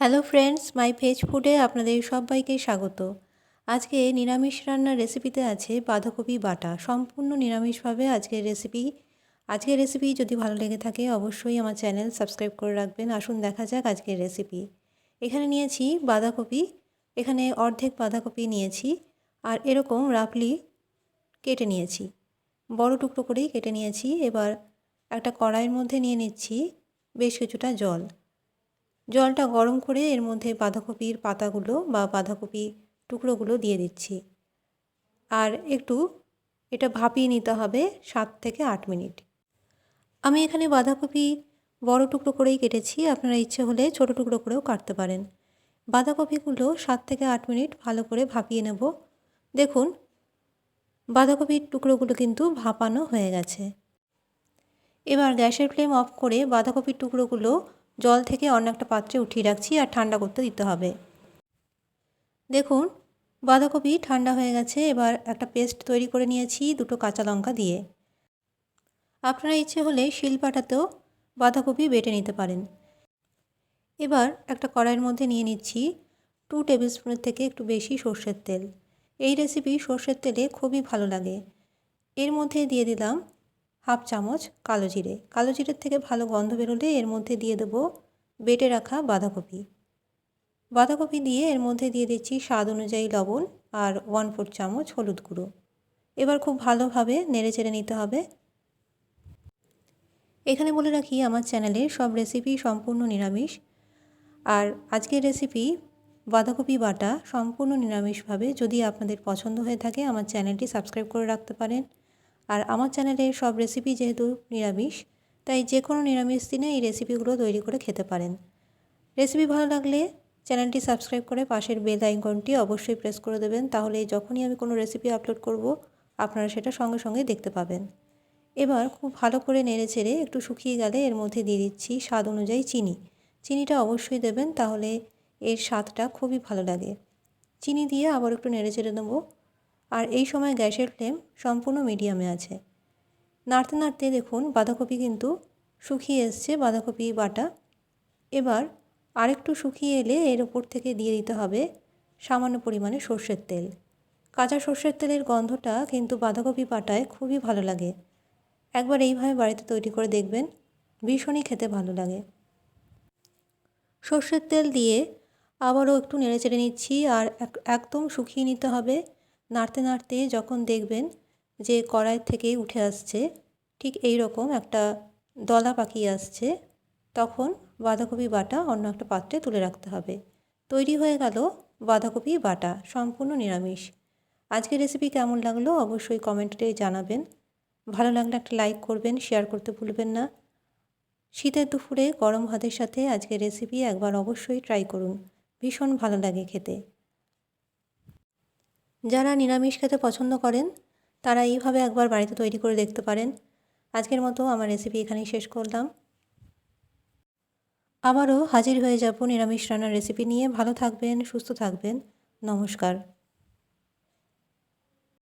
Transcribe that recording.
Hello friends, মাই veg ফুডে আপনাদের সবাইকে স্বাগত। আজকে নিরামিষ রান্নার রেসিপিতে আছে বাঁধাকপি বাটা। সম্পূর্ণ নিরামিষভাবে আজকের রেসিপি। আজকের রেসিপি যদি ভালো লেগে থাকে, অবশ্যই আমার চ্যানেল সাবস্ক্রাইব করে রাখবেন। আসুন দেখা যাক আজকের রেসিপি। এখানে নিয়েছি বাঁধাকপি, এখানে অর্ধেক বাঁধাকপি নিয়েছি আর এরকম রাফলি কেটে নিয়েছি। বড় টুকরো করেই কেটে নিয়েছি। এবার একটা কড়াইয়ের মধ্যে নিয়ে নিচ্ছি বেশ কিছুটা জল। জলটা গরম করে এর মধ্যে বাঁধাকপির পাতাগুলো বা বাঁধাকপি টুকরোগুলো দিয়ে দিচ্ছি। আর একটু এটা ভাপিয়ে নিতে হবে সাত থেকে আট মিনিট। আমি এখানে বাঁধাকপি বড় টুকরো করেই কেটেছি, আপনারা ইচ্ছে হলে ছোট টুকরো করেও কাটতে পারেন। বাঁধাকপিগুলো সাত থেকে আট মিনিট ভালো করে ভাপিয়ে নেব। দেখুন, বাঁধাকপির টুকরোগুলো কিন্তু ভাপানো হয়ে গেছে। এবার গ্যাসের ফ্লেম অফ করে বাঁধাকপির টুকরোগুলো জল থেকে অন্য একটা পাত্রে উঠিয়ে রাখছি আর ঠান্ডা করতে দিতে হবে। দেখুন, বাঁধাকপি ঠান্ডা হয়ে গেছে, এবার একটা পেস্ট তৈরি করে নিয়েছি দুটো কাঁচা লঙ্কা দিয়ে। আপনারা ইচ্ছে হলে শিলপাটাতেও বাঁধাকপি বেটে নিতে পারেন। এবার একটা কড়াইয়ের মধ্যে নিয়ে নিচ্ছি টু টেবিল স্পুনের থেকে একটু বেশি সর্ষের তেল। এই রেসিপি সর্ষের তেলে খুবই ভালো লাগে। এর মধ্যে দিয়ে দিলাম হাফ চামচ কালো জিরে। কালো জিরের থেকে ভালো গন্ধ বেরোলে এর মধ্যে দিয়ে দেবো বেটে রাখা বাঁধাকপি। বাঁধাকপি দিয়ে এর মধ্যে দিয়ে দিচ্ছি স্বাদ অনুযায়ী লবণ আর ওয়ান ফোর চামচ হলুদ গুঁড়ো। এবার খুব ভালোভাবে নেড়ে চেড়ে নিতে হবে। এখানে বলে রাখি, আমার চ্যানেলে সব রেসিপি সম্পূর্ণ নিরামিষ। আর আজকের রেসিপি বাঁধাকপি বাটা সম্পূর্ণ নিরামিষভাবে। যদি আপনাদের পছন্দ হয়ে থাকে, আমার চ্যানেলটি সাবস্ক্রাইব করে রাখতে পারেন। আর আমার চ্যানেলের সব রেসিপি যেহেতু নিরামিষ, তাই যে কোনো নিরামিষ দিনে এই রেসিপিগুলো তৈরি করে খেতে পারেন। রেসিপি ভালো লাগলে চ্যানেলটি সাবস্ক্রাইব করে পাশের বেল আইকনটি অবশ্যই প্রেস করে দেবেন, তাহলে যখনই আমি কোনো রেসিপি আপলোড করব, আপনারা সেটা সঙ্গে সঙ্গে দেখতে পাবেন। এবার খুব ভালো করে নেড়ে চেড়ে একটু শুকিয়ে গেলে এর মধ্যে দিয়ে দিচ্ছি স্বাদ অনুযায়ী চিনি। চিনিটা অবশ্যই দেবেন, তাহলে এর স্বাদটা খুবই ভালো লাগে। চিনি দিয়ে আবার একটু নেড়ে চেড়ে দেবো আর এই সময় গ্যাসের ফ্লেম সম্পূর্ণ মিডিয়ামে আছে। নাড়তে নাড়তে দেখুন বাঁধাকপি কিন্তু শুকিয়ে এসছে, বাঁধাকপি বাটা। এবার আরেকটু শুকিয়ে এলে এর ওপর থেকে দিয়ে দিতে হবে সামান্য পরিমাণে সর্ষের তেল। কাঁচা সর্ষের তেলের গন্ধটা কিন্তু বাঁধাকপি বাটায় খুবই ভালো লাগে। একবার এইভাবে বাড়িতে তৈরি করে দেখবেন, ভীষণই খেতে ভালো লাগে। সর্ষের তেল দিয়ে আবারও একটু নেড়ে চেড়ে নিচ্ছি আর একদম শুকিয়ে নিতে হবে। নাড়তে নাড়তে যখন দেখবেন যে কড়াই থেকে উঠে আসছে, ঠিক এই রকম একটা দলা পাকিয়ে আসছে, তখন বাঁধাকপি বাটা অন্য একটা পাত্রে তুলে রাখতে হবে। তৈরি হয়ে গেল বাঁধাকপি বাটা, সম্পূর্ণ নিরামিষ। আজকের রেসিপি কেমন লাগল অবশ্যই কমেন্টে জানাবেন। ভালো লাগলে একটা লাইক করবেন শেয়ার করতে ভুলবেন না। শীতের দুপুরে গরম ভাতের সাথে আজকের রেসিপি একবার অবশ্যই ট্রাই করুন। ভীষণ ভালো লাগে খেতে। যারা নিরামিষ খেতে পছন্দ করেন, তারা এইভাবে একবার বাড়িতে তৈরি করে দেখতে পারেন। আজকের মতো আমার রেসিপি এখানেই শেষ করলাম। আবারও হাজির হয়ে যাব নিরামিষ রান্নার রেসিপি নিয়ে। ভালো থাকবেন, সুস্থ থাকবেন। নমস্কার।